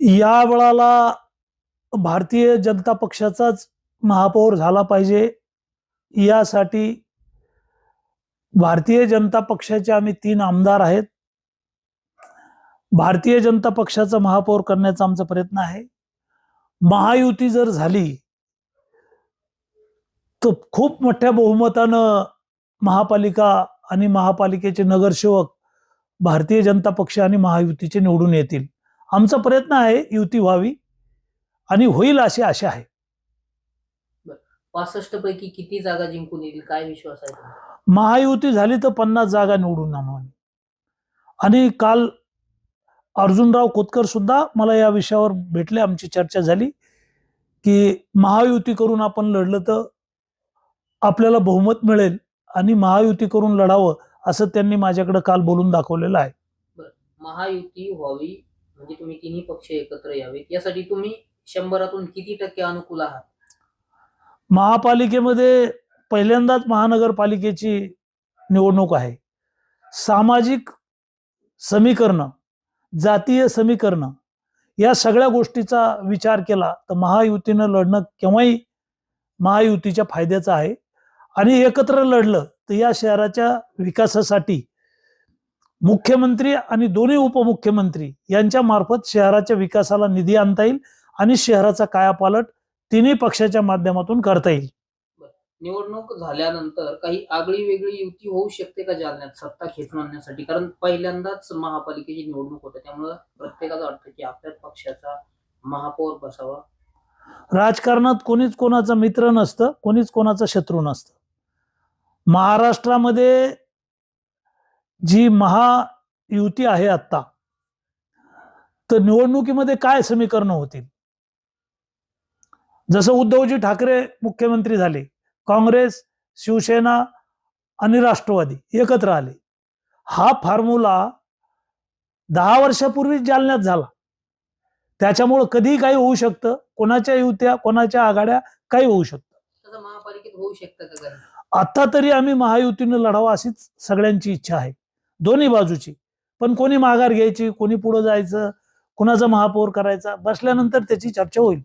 या वेळाला भारतीय जनता पक्षाचाच महापौर झाला पाहिजे. यासाठी भारतीय जनता पक्षाचे आम्ही तीन आमदार आहेत. भारतीय जनता पक्षाचा महापौर करण्याचा आमचा प्रयत्न आहे. महायुती जर झाली तर खूप मोठ्या बहुमतानं महापालिका आणि महापालिकेचे नगरसेवक भारतीय जनता पक्ष आणि महायुतीचे निवडून येतील. आमचा प्रयत्न आहे युती व्हावी आणि होईल अशी आशा आहे. पासष्ट पैकी किती जागा जिंकून येईल काय विश्वास आहे? महायुती झाली तर पन्नास जागा निवडून आणू आम्ही आणि काल अर्जुनराव खोतकर सुद्धा मला या विषयावर भेटले आमची चर्चा झाली की महायुती करून आपण लढलं तर आपल्याला बहुमत मिळेल आणि महायुती करून लढावं असं त्यांनी माझ्याकडे काल बोलून दाखवलेलं आहे. महायुती व्हावी म्हणजे तुम्ही तिन्ही पक्ष एकत्र यावेत. यासाठी तुम्ही शंभरातून किती टक्के अनुकूल आहात? महापालिकेमध्ये पहिल्यांदाच महानगरपालिकेची निवडणूक आहे. सामाजिक समीकरणं जातीय समीकरणं या सगळ्या गोष्टीचा विचार केला तर महायुतीनं लढणं केव्हाही महायुतीच्या फायद्याचं आहे. आणि एकत्र लढलं तर या शहराच्या विकासासाठी मुख्यमंत्री आणि दोन्ही उपमुख्यमंत्री यांच्या मार्फत शहराच्या विकासाला निधी आणता येईल आणि शहराचा कायापालट तिन्ही पक्षाच्या माध्यमातून करता येईल. निवडणूक झाल्यानंतर काही आगळी वेगळी युती होऊ शकते का जालन्यात? सत्ता खेचून आणण्यासाठी कारण पहिल्यांदाच महापालिकेची निवडणूक होते. त्यामुळं प्रत्येकाचं वाटतं की आपल्याच पक्षाचा महापौर बसावा. राजकारणात कोणीच कोणाचा मित्र नसतं कोणीच कोणाचा शत्रू नसतं. महाराष्ट्रामध्ये जी महायुती आहे आत्ता तर निवडणुकीमध्ये काय समीकरणं होतील? जसं उद्धवजी ठाकरे मुख्यमंत्री झाले काँग्रेस शिवसेना आणि राष्ट्रवादी एकत्र आले. हा फॉर्म्युला दहा वर्षापूर्वीच जालन्यात झाला. त्याच्यामुळं कधीही काही होऊ शकतं. कोणाच्या युत्या कोणाच्या आघाड्या काही होऊ शकतं. आता तरी आम्ही महायुतीनं लढावं अशीच सगळ्यांची इच्छा आहे. दोन्ही बाजूची. पण कोणी माघार घ्यायची कोणी पुढं जायचं कुणाचा महापौर करायचा बसल्यानंतर त्याची चर्चा होईल.